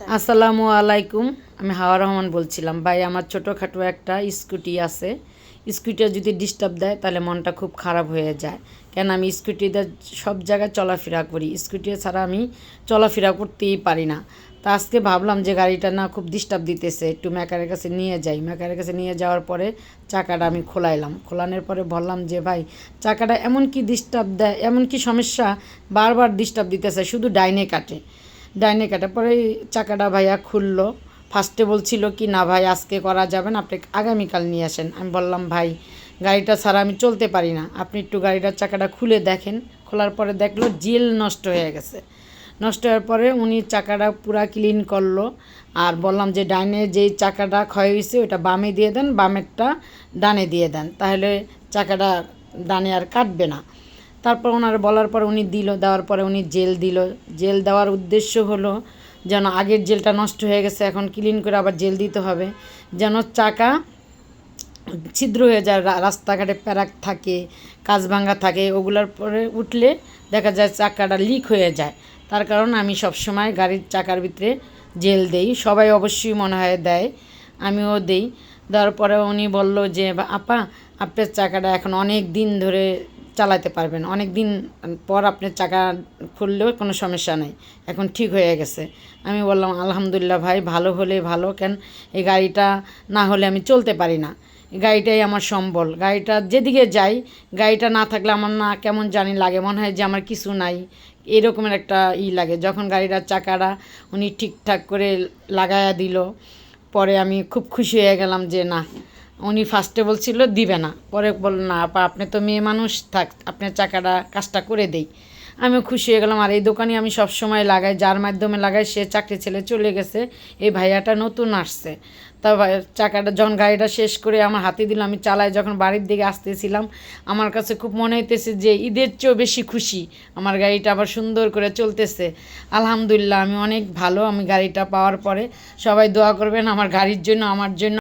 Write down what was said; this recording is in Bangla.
আসসালামু আলাইকুম। আমি হাওয়া রহমান বলছিলাম। ভাই, আমার ছোটোখাটো একটা স্কুটি আছে। স্কুটিটা যদি ডিস্টার্ব দেয়, তাহলে মনটা খুব খারাপ হয়ে যায়। কেন, আমি স্কুটিতে সব জায়গায় চলাফেরা করি। স্কুটি ছাড়া আমি চলাফেরা করতেই পারি না। তা আজকে ভাবলাম যে গাড়িটা না খুব ডিস্টার্ব দিতেছে, একটু মেকারের কাছে নিয়ে যাই। মেকারের কাছে নিয়ে যাওয়ার পরে চাকাটা আমি খোলাইলাম। খোলানোর পরে বললাম যে, ভাই, চাকাটা এমন কি ডিস্টার্ব দেয়, এমন কি সমস্যা বারবার ডিস্টার্ব দিতেছে, শুধু ডাইনে কাটে। ডাইনে কাটা। পরে চাকাটা ভাইয়া খুললো। ফার্স্টে বলছিল কি, না ভাই, আজকে করা যাবে না, আপনি আগামীকাল নিয়ে আসেন। আমি বললাম, ভাই, গাড়িটা ছাড়া আমি চলতে পারি না। আপনি একটু গাড়িটার চাকাটা খুলে দেখেন। খোলার পরে দেখল জেল নষ্ট হয়ে গেছে। নষ্ট হওয়ার পরে উনি চাকাটা পুরা ক্লিন করল। আর বললাম যে, ডাইনে যেই চাকাটা ক্ষয় হয়েছে ওটা বামে দিয়ে দেন, বামেরটা ডানে দিয়ে দেন। তাহলে চাকাটা ডানে আর কাটবে না। তারপর ওনার বলার পর উনি দিল, দেওয়ার পরে উনি জেল দিল। জেল দেওয়ার উদ্দেশ্য হলো যেন আগের জেলটা নষ্ট হয়ে গেছে, এখন ক্লিন করে আবার জেল দিতে হবে। যেন চাকা ছিদ্র হয়ে যায় রাস্তাঘাটে প্যারাক থাকে, কাজ ভাঙ্গা থাকে, ওগুলোর পরে উঠলে দেখা যায় চাকাটা লিক হয়ে যায়। তার কারণ আমি সবসময় গাড়ির চাকার ভিতরে জেল দেই। সবাই অবশ্যই মনে হয় দেয়, আমিও দেই। দেওয়ার পরে উনি বলল যে আপা, আপনার চাকাটা এখন অনেক দিন ধরে চালাতে পারবেন। অনেক দিন পর আপনার চাকা খুললেও কোনো সমস্যা নেই। এখন ঠিক হয়ে গেছে। আমি বললাম, আলহামদুলিল্লাহ ভাই, ভালো হলে ভালো। কেন? এই গাড়িটা না হলে আমি চলতে পারি না। গাড়িটাই আমার সম্বল। গাড়িটা যেদিকে যাই, গাড়িটা না থাকলে আমার না কেমন জানি লাগে। মনে হয় যে আমার কিছু নাই। এরকমের একটা ই লাগে। যখন গাড়িটার চাকাটা উনি ঠিকঠাক করে লাগায়া দিল, পরে আমি খুব খুশি হয়ে গেলাম যে, না উনি ফার্স্টে বলছিল, দিবে না। পরে বলল, না, আপা, আপনি তো মেয়ে মানুষ, থাক, আপনার চাকাটা কাজটা করে দেই। আমিও খুশি হয়ে গেলাম। আর এই দোকানে আমি সব সময় লাগাই, যার মাধ্যমে লাগাই, সে চাকরি ছেলে চলে গেছে। এই ভাইয়াটা নতুন আসছে। তা চাকাটা যখন গাড়িটা শেষ করে আমার হাতে দিল। আমি চালাই যখন বাড়ির দিকে আসতেছিলাম, আমার কাছে খুব মনে হইতেছে যে, ঈদের চেয়েও বেশি খুশি। আমার গাড়িটা আবার সুন্দর করে চলতেছে। আলহামদুলিল্লাহ, আমি অনেক ভালো। আমি গাড়িটা পাওয়ার পরে সবাই দোয়া করবেন, আমার গাড়ির জন্য, আমার জন্য।